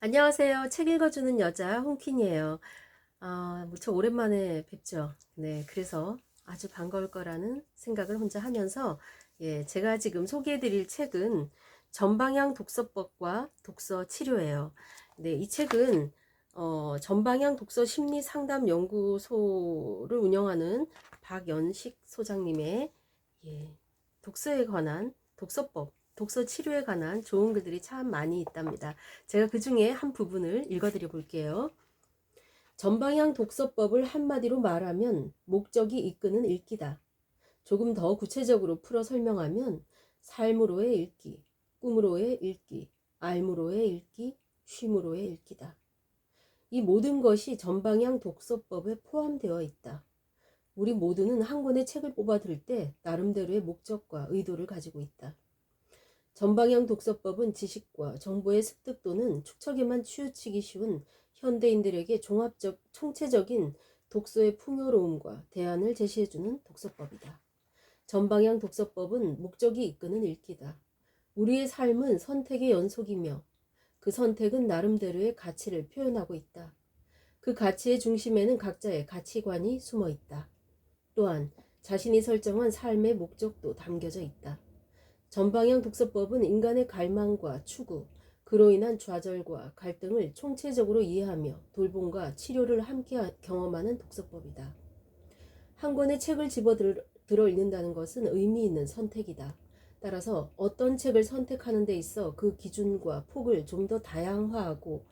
안녕하세요. 책 읽어주는 여자 홍퀸이에요. 아, 무척 오랜만에 뵙죠. 네, 그래서 아주 반가울 거라는 생각을 혼자 하면서, 예, 제가 지금 소개해드릴 책은 전방향 독서법과 독서 치료예요. 네, 이 책은, 어, 전방향 독서 심리 상담 연구소를 운영하는 박연식 소장님의, 예, 독서에 관한 독서법, 독서 치료에 관한 좋은 글들이 참 많이 있답니다. 제가 그 중에 한 부분을 읽어드려 볼게요. 전방향 독서법을 한마디로 말하면 목적이 이끄는 읽기다. 조금 더 구체적으로 풀어 설명하면 삶으로의 읽기, 꿈으로의 읽기, 알므로의 읽기, 쉼으로의 읽기다. 이 모든 것이 전방향 독서법에 포함되어 있다. 우리 모두는 한 권의 책을 뽑아 들 때 나름대로의 목적과 의도를 가지고 있다. 전방향 독서법은 지식과 정보의 습득 또는 축척에만 치우치기 쉬운 현대인들에게 종합적, 총체적인 독서의 풍요로움과 대안을 제시해주는 독서법이다. 전방향 독서법은 목적이 이끄는 읽기다. 우리의 삶은 선택의 연속이며 그 선택은 나름대로의 가치를 표현하고 있다. 그 가치의 중심에는 각자의 가치관이 숨어 있다. 또한 자신이 설정한 삶의 목적도 담겨져 있다. 전방향 독서법은 인간의 갈망과 추구, 그로 인한 좌절과 갈등을 총체적으로 이해하며 돌봄과 치료를 함께 경험하는 독서법이다. 한 권의 책을 집어 들어 읽는다는 것은 의미 있는 선택이다. 따라서 어떤 책을 선택하는 데 있어 그 기준과 폭을 좀 더 다양화하고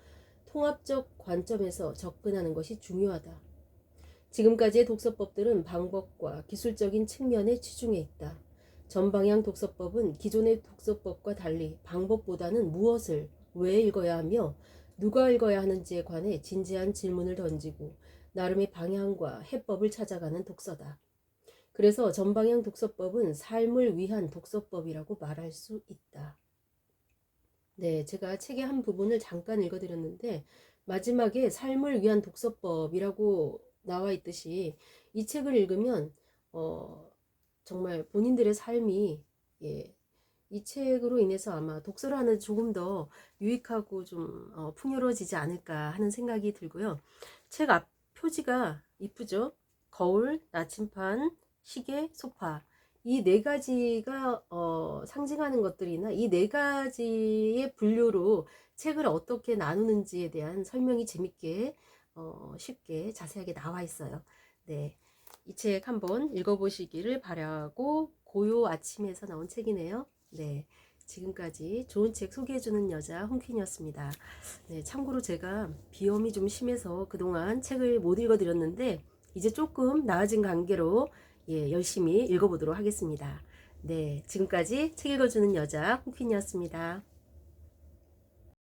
통합적 관점에서 접근하는 것이 중요하다. 지금까지의 독서법들은 방법과 기술적인 측면에 치중해 있다. 전방향 독서법은 기존의 독서법과 달리 방법보다는 무엇을 왜 읽어야 하며 누가 읽어야 하는지에 관해 진지한 질문을 던지고 나름의 방향과 해법을 찾아가는 독서다. 그래서 전방향 독서법은 삶을 위한 독서법이라고 말할 수 있다. 네, 제가 책의 한 부분을 잠깐 읽어드렸는데 마지막에 삶을 위한 독서법이라고 나와 있듯이 이 책을 읽으면 어, 정말 본인들의 삶이 예, 이 책으로 인해서 아마 독서를 하는 조금 더 유익하고 좀 어, 풍요로워지지 않을까 하는 생각이 들고요. 책 앞 표지가 이쁘죠? 거울, 나침판, 시계, 소파. 이 네 가지가 어, 상징하는 것들이나 이 네 가지의 분류로 책을 어떻게 나누는지에 대한 설명이 재밌게 어, 쉽게 자세하게 나와 있어요. 네. 이 책 한번 읽어보시기를 바라고 고요 아침에서 나온 책이네요. 네. 지금까지 좋은 책 소개해주는 여자 홍퀸이었습니다. 네, 참고로 제가 비염이 좀 심해서 그동안 책을 못 읽어드렸는데 이제 조금 나아진 관계로 예, 열심히 읽어보도록 하겠습니다. 네, 지금까지 책 읽어주는 여자 홍퀸이었습니다.